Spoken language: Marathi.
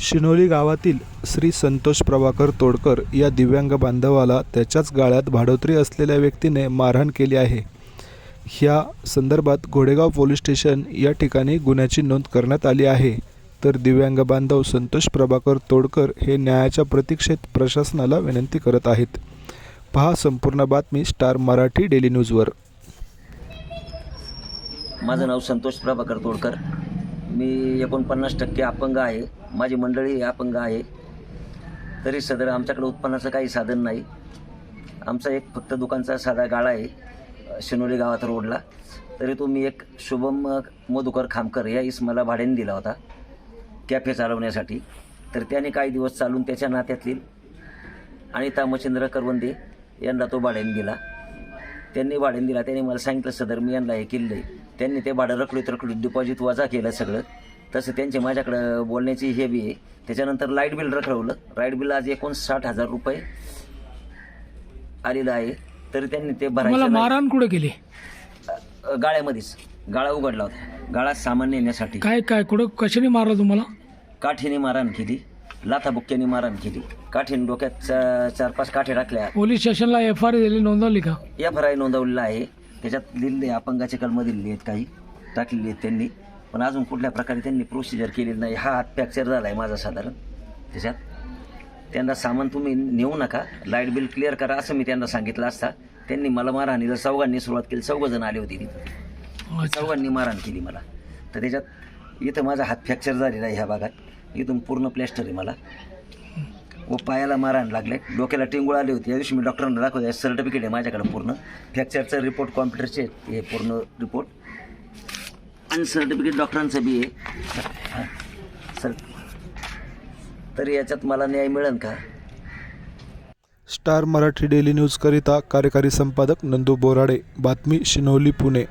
शिनोली गावातील श्री संतोष प्रभाकर तोडकर या दिव्यांग बांधवाला त्याच्याच गाळ्यात भाडोत्री असलेल्या व्यक्तीने मारहाण केली आहे. ह्या संदर्भात घोडेगाव पोलीस स्टेशन या ठिकाणी गुन्ह्याची नोंद करण्यात आली आहे. तर दिव्यांग बांधव संतोष प्रभाकर तोडकर हे न्यायाच्या प्रतीक्षेत प्रशासनाला विनंती करत आहेत. पहा संपूर्ण बातमी स्टार मराठी डेली न्यूजवर. माझं नाव संतोष प्रभाकर तोडकर. मी एकोणपन्नास टक्के अपंग आहे. माझी मंडळी अपंग आहे. तरी सदर आमच्याकडे उत्पन्नाचं काही साधन नाही. आमचा एक फक्त दुकानचा साधा गाळा आहे शिनोली गावात रोडला. तरी तो मी एक शुभम मधुकर खामकर या इसमाला भाड्याने दिला होता कॅफे चालवण्यासाठी. तर त्याने काही दिवस चालून त्याच्या नात्यातील अनिता मच्छिंद्र करवंदे यांना तो भाड्याने दिला. त्यांनी भाड्याने दिला. त्यांनी मला सांगितलं सदर मी यांना हे केलं आहे. त्यांनी ते भाडं रखडीत रखडीत डिपॉझिट वजा केलं सगळं. तसं त्यांचे माझ्याकडं बोलण्याची हे बी आहे. त्याच्यानंतर लाइट बिल रखडवलं. लाइट बिल आज एकोणसाठ हजार रुपये आलेलं आहे. तरी त्यांनी ते भरायचं नाही. मारहाण कुठे केली? गाळ्यामध्येच. गाळा उघडला होता. गाळा सामान नेण्यासाठी. काय काय कुठं कशाने मारलं तुम्हाला? काठीने मारहाण केली. लाथाबुक्क्याने मारहाण केली. काठीने डोक्यात चा- चार पाच काठे टाकल्या. पोलीस स्टेशनला एफ आय दिली नोंदवली का? एफ आर आय नोंदवलेला आहे. त्याच्यात लिहिलेले अपंगाचे कलमं दिलेली आहेत काही. टाकलेली आहेत त्यांनी. पण अजून कुठल्या प्रकारे त्यांनी प्रोसिजर केलेली नाही. हा हात फ्रॅक्चर झाला आहे माझा साधारण. त्याच्यात त्यांना सामान तुम्ही नेऊ नका. लाइट बिल क्लिअर करा असं मी त्यांना सांगितलं असता. त्यांनी मला मारहाणीला चौघांनी सुरुवात केली. चौघजण आले होते तिथे. अच्छा. चौघांनी मारहाण केली मला. तर त्याच्यात इथं माझा हात फ्रॅक्चर झालेला आहे ह्या भागात. इथून पूर्ण प्लॅस्टर आहे मला. व पायाला मारायला लागले. डोक्याला टिंगूळ आले होती. या दिवशी मी डॉक्टरांना दाखवले. सर्टिफिकेट आहे माझ्याकडे पूर्ण. फ्रॅक्चरचा रिपोर्ट कॉम्प्युटरचे हे पूर्ण रिपोर्ट आणि सर्टिफिकेट डॉक्टरांचं बी आहे. सर तरी याच्यात मला न्याय मिळेल का? स्टार मराठी डेली न्यूजकरिता कार्यकारी संपादक नंदू बोराडे. बातमी शिनोली पुणे.